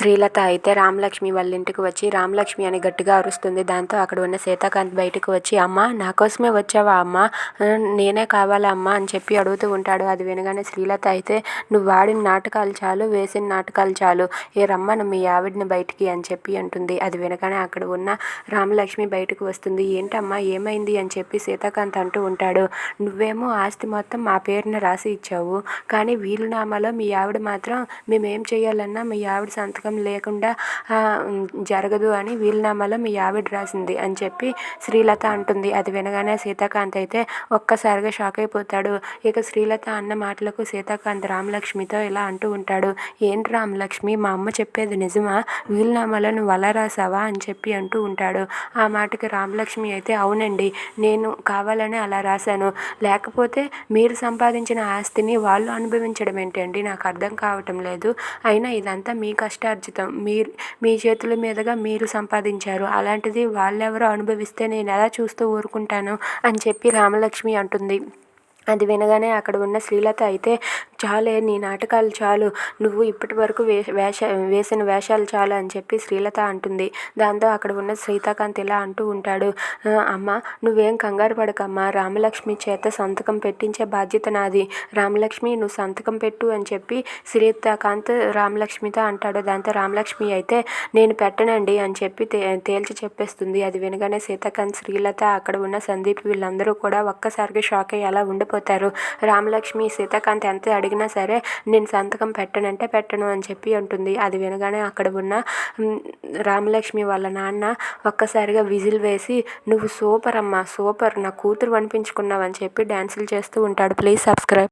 శ్రీలత అయితే రామలక్ష్మి వాళ్ళ ఇంటికి వచ్చి రామలక్ష్మి అని గట్టిగా అరుస్తుంది. దాంతో అక్కడ ఉన్న సీతాకాంత్ బయటకు వచ్చి అమ్మ నా కోసమే వచ్చావా అమ్మ? నేనే కావాలా అమ్మ? అని చెప్పి అడుగుతూ ఉంటాడు. అది వినగానే శ్రీలత అయితే నువ్వు వాడిన నాటకాలు చాలు వేసిన నాటకాలు చాలు. ఏ రమ్మను మీ ఆవిడని బయటికి అని చెప్పి అంటుంది. అది వినగానే అక్కడ ఉన్న రామలక్ష్మి బయటకు వస్తుంది. ఏంటమ్మా ఏమైంది? అని చెప్పి సీతాకాంత్ అంటూ ఉంటాడు. నువ్వేమో ఆస్తి మొత్తం మా పేరున రాసి ఇచ్చావు. కానీ వీలునామాలో మీ ఆవిడ మాత్రం మేమేం చేయాలన్నా మీ ఆవిడ సంతకం లేకుండా జరగదు అని వీలునామాలో మీ ఆవిడ రాసింది అని చెప్పి శ్రీలత అంటుంది. అది వినగానే సీతాకాంత్ అయితే ఒక్కసారిగా షాక్ అయిపోతాడు. ఇక శ్రీలత అన్న మాటలకు సీతాకాంత్ రామలక్ష్మితో ఇలా అంటూ ఉంటాడు. ఏంటి రామలక్ష్మి మా అమ్మ చెప్పేది నిజమా? వీలునామాలో నువ్వు అలా రాసావా? అని చెప్పి అంటూ ఉంటాడు. ఆ మాటకి రామలక్ష్మి అయితే అవునండి నేను కావాలని అలా రాశాను. లేకపోతే మీరు సంపాదించిన ఆస్తిని వాళ్ళు అనుభవించడం ఏంటండి? నాకు అర్థం కావటం లేదు. అయినా ఇదంతా మీ కష్టార్జితం మీరు మీ చేతుల మీదుగా మీరు సంపాదించారు. అలాంటిది వాళ్ళెవరో అనుభవిస్తే నేను ఎలా చూస్తూ ఊరుకుంటాను అని చెప్పి రామలక్ష్మి అంటుంది. అది వినగానే అక్కడ ఉన్న శ్రీలత అయితే చాలే నీ నాటకాలు చాలు. నువ్వు ఇప్పటి వరకు వేష వేసిన వేషాలు చాలు అని చెప్పి శ్రీలత అంటుంది. దాంతో అక్కడ ఉన్న సీతాకాంత్ ఇలా అంటూ ఉంటాడు. అమ్మ నువ్వేం కంగారు పడకమ్మా. రామలక్ష్మి చేత సంతకం పెట్టించే బాధ్యత నాది. రామలక్ష్మి నువ్వు సంతకం పెట్టు అని చెప్పి శ్రీతాకాంత్ రామలక్ష్మితో అంటాడు. దాంతో రామలక్ష్మి అయితే నేను పెట్టనండి అని చెప్పి తే తేల్చి చెప్పేస్తుంది. అది వినగానే సీతాకాంత్ శ్రీలత అక్కడ ఉన్న సందీప్ వీళ్ళందరూ కూడా ఒక్కసారిగా షాక్ అయ్యి అలా ఉండిపోతారు. రామలక్ష్మి సీతాకాంత్ ఎంత అడిగినా సరే నేను సంతకం పెట్టనంటే పెట్టను అని చెప్పి అంటుంది. అది వినగానే అక్కడ ఉన్న రామలక్ష్మి వాళ్ళ నాన్న ఒక్కసారిగా విజిల్ వేసి నువ్వు సూపర్ అమ్మా సూపర్. నా కూతురు అనిపించుకున్నావు అని చెప్పి డ్యాన్సులు చేస్తూ ఉంటాడు. Please subscribe.